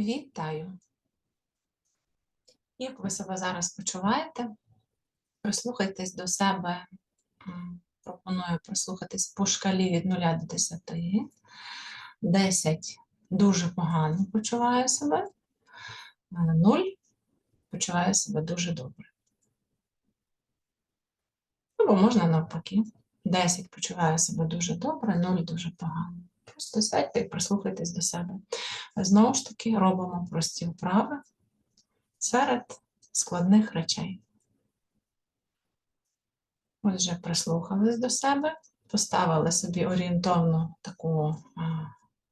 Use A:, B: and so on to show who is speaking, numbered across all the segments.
A: Вітаю! Як ви себе зараз почуваєте? Прислухайтесь до себе. Пропоную прислухатись по шкалі від 0 до 10. 10 дуже погано почуваю себе. 0 почуваю себе дуже добре. Або можна навпаки. 10 почуваю себе дуже добре, 0 дуже погано. Просто сядьте і прислухайтесь до себе. Знову ж таки, робимо прості вправи серед складних речей. Отже, прислухались до себе, поставили собі орієнтовну таку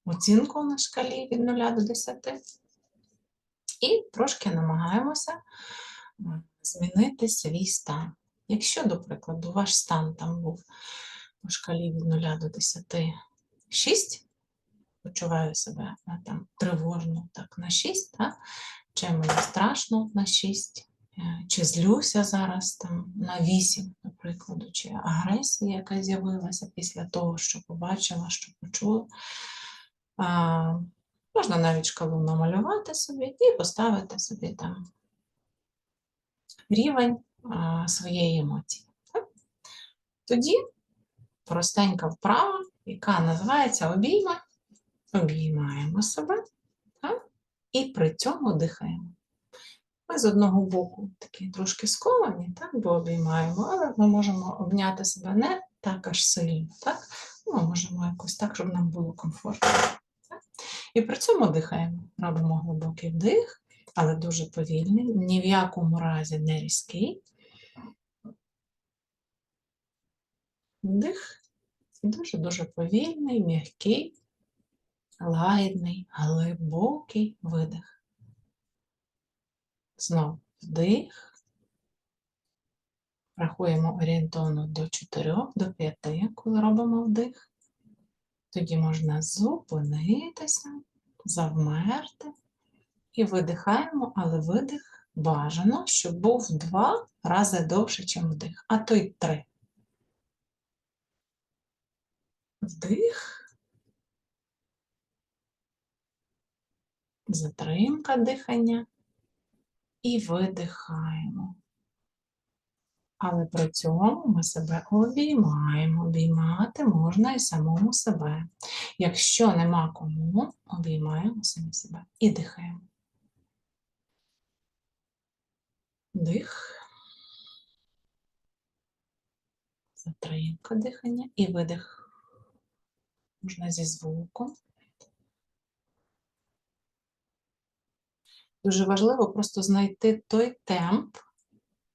A: оцінку на шкалі від 0 до 10 і трошки намагаємося змінити свій стан. Якщо, до прикладу, ваш стан там був по шкалі від 0 до 10 6, почуваю себе там, тривожно так, на 6, так? чи мені страшно на 6, е, чи злюся зараз там на 8, наприклад, чи агресія, яка з'явилася після того, що побачила, що почула. А, можна навіть шкалу намалювати собі і поставити собі там рівень а, своєї емоції. Так? Тоді простенька вправа, яка називається обійми. Обіймаємо себе так? і при цьому дихаємо. Ми з одного боку такі трошки сковані, так, бо обіймаємо, але ми можемо обняти себе не так аж сильно. Так? Ми можемо якось так, щоб нам було комфортно. Так? І при цьому дихаємо. Робимо глибокий вдих, але дуже повільний, ні в якому разі не різкий. Вдих. Дуже-дуже повільний, м'який, лагідний, глибокий видих. Знов вдих. Рахуємо орієнтовно до 4, до 5, коли робимо вдих. Тоді можна зупинитися, завмерти і видихаємо, але видих бажано, щоб був два рази довше, ніж вдих, а то й три. Вдих. Затримка дихання і видихаємо. Але при цьому ми себе обіймаємо. Обіймати можна і самому себе. Якщо нема кому, обіймаємо самі себе і дихаємо. Дих. Затримка дихання і видих. Можна зі звуком. Дуже важливо просто знайти той темп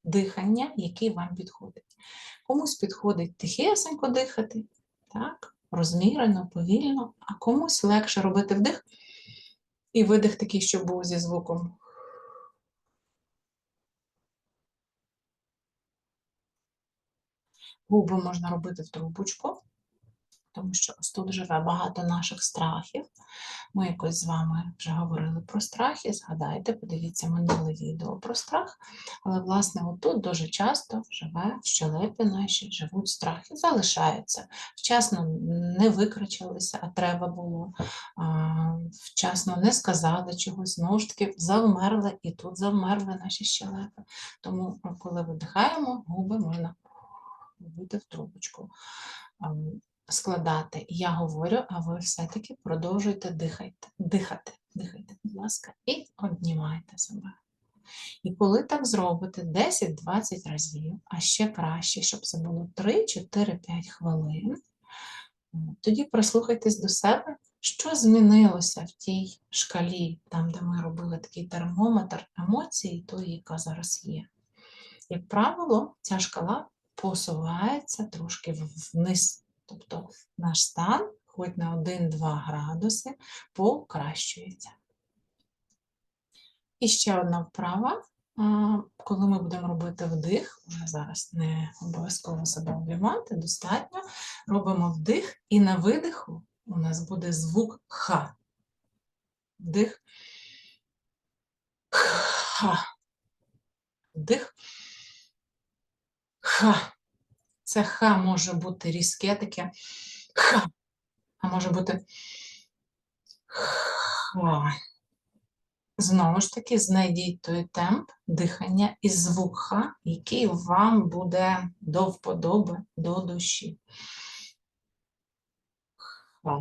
A: дихання, який вам підходить. Комусь підходить тихесенько дихати, так, розмірено, повільно, а комусь легше робити вдих і видих такий, щоб був зі звуком. Губи можна робити в трубочку, тому що ось тут живе багато наших страхів. Ми якось з вами вже говорили про страхи. Згадайте, подивіться минуле відео про страх. Але, власне, отут дуже часто живе в щелепі наші, живуть страхи, залишаються. Вчасно не викричалися, а треба було, вчасно не сказали чогось, знову ж таки, завмерли, і тут завмерли наші щелепи. Тому, коли видихаємо, губи можна робити в трубочку. Складати. Я говорю, а ви все-таки продовжуйте дихайте, дихати, дихайте, будь ласка, і обнімайте себе. І коли так зробите 10-20 разів, а ще краще, щоб це було 3-4-5 хвилин, тоді прислухайтесь до себе, що змінилося в тій шкалі, там, де ми робили такий термометр емоцій, тої, яка зараз є. Як правило, ця шкала посувається трошки вниз. Тобто наш стан, хоч на 1-2 градуси, покращується. І ще одна вправа. Коли ми будемо робити вдих, вже зараз не обов'язково себе обіймати, достатньо. Робимо вдих, і на видиху у нас буде звук Х. Вдих. Ха. Вдих. Ха. Це ха може бути різке таке ха, а може бути ха. Знову ж таки, знайдіть той темп дихання і звук ха, який вам буде до вподоби, до душі. Ха.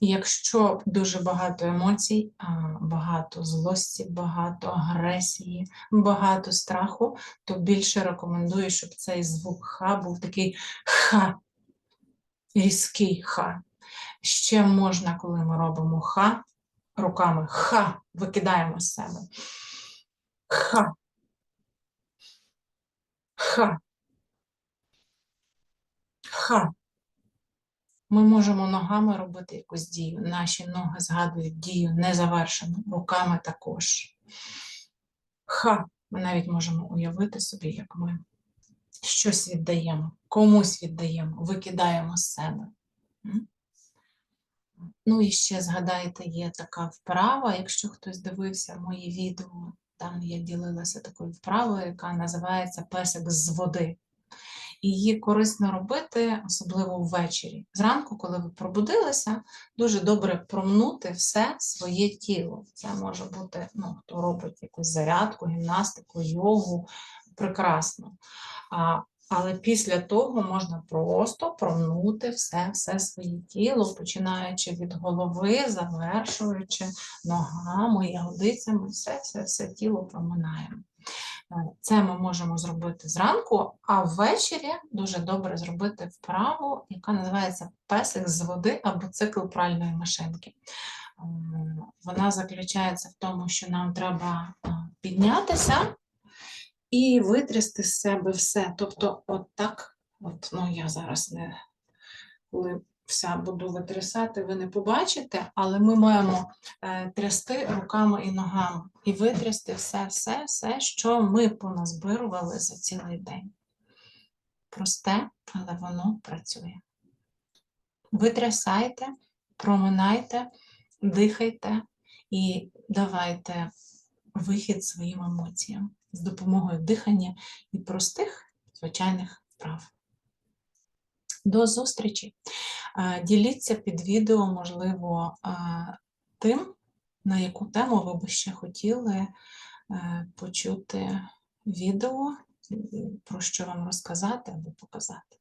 A: Якщо дуже багато емоцій, багато злості, багато агресії, багато страху, то більше рекомендую, щоб цей звук ха був такий ха, різкий ха. Ще можна, коли ми робимо ха, руками ха, викидаємо з себе. Ха. Ха. Ха. Ми можемо ногами робити якусь дію. Наші ноги згадують дію незавершену, руками також. Ха. Ми навіть можемо уявити собі, як ми щось віддаємо, комусь віддаємо, викидаємо з себе. Ну і ще згадайте, є така вправа, якщо хтось дивився мої відео, там я ділилася такою вправою, яка називається песик з води. І її корисно робити, особливо ввечері. Зранку, коли ви пробудилися, дуже добре промнути все своє тіло. Це може бути, ну, хто робить якусь зарядку, гімнастику, йогу, прекрасно. А, але після того можна просто промнути все, все своє тіло, починаючи від голови, завершуючи ногами, ягодицями, все, все, все тіло проминаємо. Е, Це ми можемо зробити зранку, а ввечері дуже добре зробити вправу, яка називається песик з води або цикл пральної машинки. Ем, Вона заключається в тому, що нам треба е, піднятися і витрясти з себе все. Тобто, от так, от, ну я зараз не коли вся буду витрясати, ви не побачите, але ми маємо е, трясти руками і ногами і витрясти все, все, все, що ми поназбирували за цілий день. Просте, але воно працює. Витрясайте, проминайте, дихайте і давайте вихід своїм емоціям з допомогою дихання і простих звичайних вправ. До зустрічі! Е, Діліться під відео, можливо, е, тим, на яку тему ви би ще хотіли е, почути відео, про що вам розказати або показати.